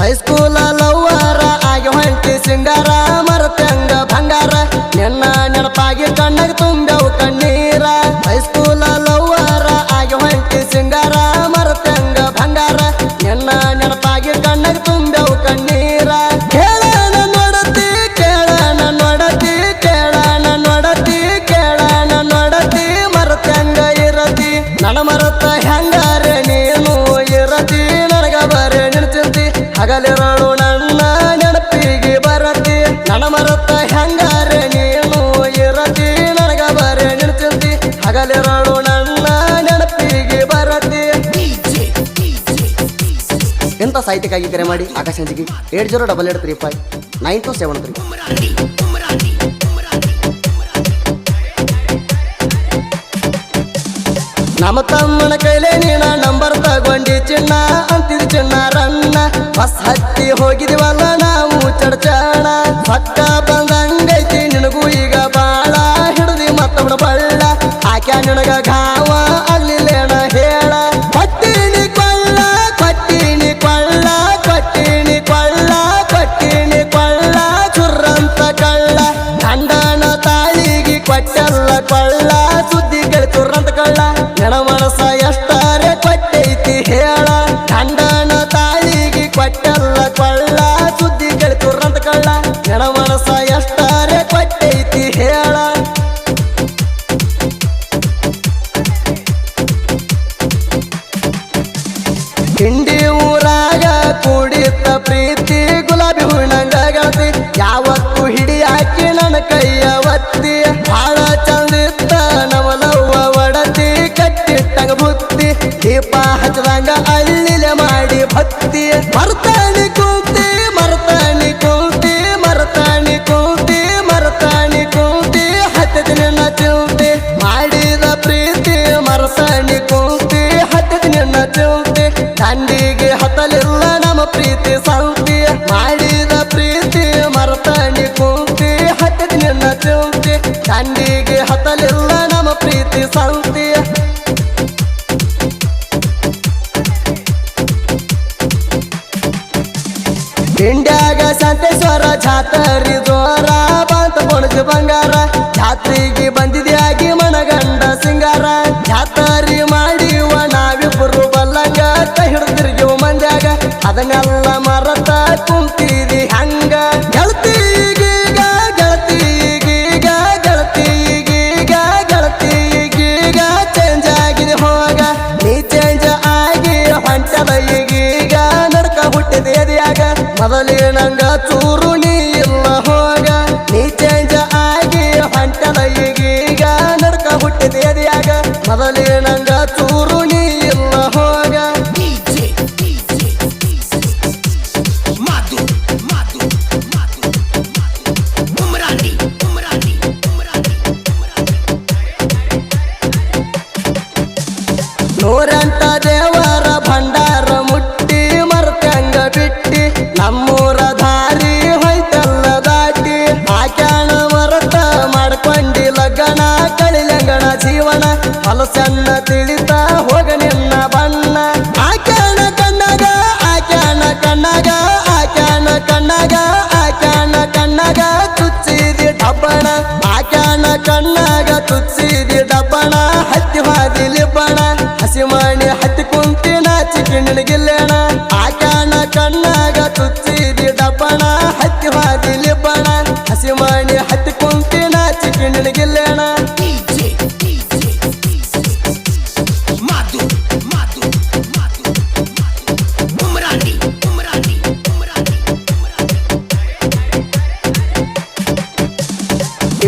ಹೈಸ್ಕೂಲ ಹಗಲಿರಳು ನನ್ನ ನೆನಪಿಗೆ ಬರತಿ ನನ್ನ ಮರತ ಹೆಂಗಾರೆ ನೀನು ಇರತಿ? ನನಗ ಬರೆ ನಿಲ್ಚಿಂತಿ ಹಗಲಿರಳು ನನ್ನ ನೆನಪಿಗೆ ಬರತಿ ಎಂತ ಸಾಹಿತ್ಯಕ್ಕಾಗಿ ಕರೆ ಮಾಡಿ ಆಕಾಶಿಗೆ eight zero double eight three five nine two seven three. ನಮ್ಮ ತಮ್ಮನ ಕೈಲೇ ನೀನ ನಂಬರ್ ತಗೊಂಡಿ ಚಿನ್ನ ಅಂತಿದ್ ಚಿನ್ನ ರನ್ನ. ಬಸ್ ಹತ್ತಿ ಹೋಗಿದಿವಲ್ಲ ನಾವು ಚಡ್ಚಾಣ ಹೇಳ ಗಂಡನ ತಾಳಿಗೆ ಕೊಟ್ಟಲ್ಲ ಕೊಳ್ಳ. ಸುದ್ದಿ ಚುರ್ರಂತ ಕಳ್ಳ. ನೆನ ಮನಸ ಎಷ್ಟಾರೆ ಕೊಟ್ಟೈತಿ ಹೇಳ. ಹಿಂಡಿ ಊರಾಗ ಕೂಡಿತ್ತ ಪ್ರೀತಿ, ಗುಲಾಬಿ ಗೆಳತಿ ಯಾವತ್ತು ಹಿಡಿ ಹಾಕಿ ನನ್ನ ಕೈಯ ಒತ್ತಿ. ಭಾಳ ಚಂದಿತ್ತ ದೀಪ ಅಲ್ಲಿಲೆ ಮಾಡಿ ಭಕ್ತಿ. ಮರ್ತಾಣಿ ಕೂತಿ ಮರ್ತಾಣಿ ಕೂತಿ ಮರ್ತಾಣಿ ಕೂತಿ ಮರ್ತಾಣಿ ಕೂತಿ ಹತ್ತು ದಿನ ಚಿಂತೆ. ಮಾಡಿದ ಪ್ರೀತಿ, ಮರ್ತಾಣಿ ಕೂತಿ ಹತ್ತು ದಿನ ಚಿಂತೆ. ತಂಡಿಗೆ ಹತ್ತಲಿಲ್ಲ ನಮ್ಮ ಪ್ರೀತಿ ಸೌತಿ. ಮಾಡಿದ ಪ್ರೀತಿ, ಮರ್ತಾಣಿ ಕೂತಿ ಹತ್ತು ದಿನ ಚಿಂತೆ. ತಂಡಿಗೆ ಹತ್ತಲಿಲ್ಲ ನಮ್ಮ ಪ್ರೀತಿ ಸಂತಿ. ಇಂಡ್ಯಾಗ ಸಂತೇಶ್ವರ ಜಾತರಿ ಮೊದಲಿನಂಗ ಚೂರು ನೀ ಇಲ್ಲ ಹೋಗ. ನೀ ಚೇಂಜ್ ಆಗಿ ಹೊಂಟದ ಈಗೀಗ ನಡ್ಕ ಹುಟ್ಟಿದೆ ಎದೆಯಾಗ ಮೊದಲೇನಂಗ ಚೂರು ನೀ ಇಲ್ಲ ಹೋಗ. ನೂರಂತ ದೇವರ madu, ಸಣ್ಣ ತಿಳಿತ ಹೋಗ ನಿನ್ನ ಬಣ್ಣ. ಆಕ್ಯಾಣ ಕಣ್ಣಾಗ ಆಕ್ಯಾಣ ಕಣ್ಣಾಗ ಆಕ್ಯಾಣ ಕಣ್ಣಾಗ ಆಕ್ಯಾಣ ಕಣ್ಣಾಗ ಚುಚ್ಚಿದಿ ಡಬ್ಬಣ. ಆಕ್ಯಾಣ ಕಣ್ಣಾಗ ಚುಚ್ಚಿದಿ ಡಬ್ಬಣ, ಹತ್ತಿ ಹಾದಿಲಿ ಬಣ ಹಸಿ ಮಾಡಿ ಹತ್ತಿ ಕುಂತಿನ ಚಿಕ್ಕಿ ನಿನಗಿಲ್ಲೇಣ. ಆಕ್ಯಾಣ ಕಣ್ಣಾಗ ಚುಚ್ಚಿದಿ ಡಬ್ಬಣ, ಹತ್ತಿ ಹಾದಿಲಿ ಬಣ ಹಸಿ ಮಾಡಿ ಹತ್ತಿ ಕುಂತಿನ ಚಿಕ್ಕಿ ನಿನಗಿಲ್ಲೇಣ.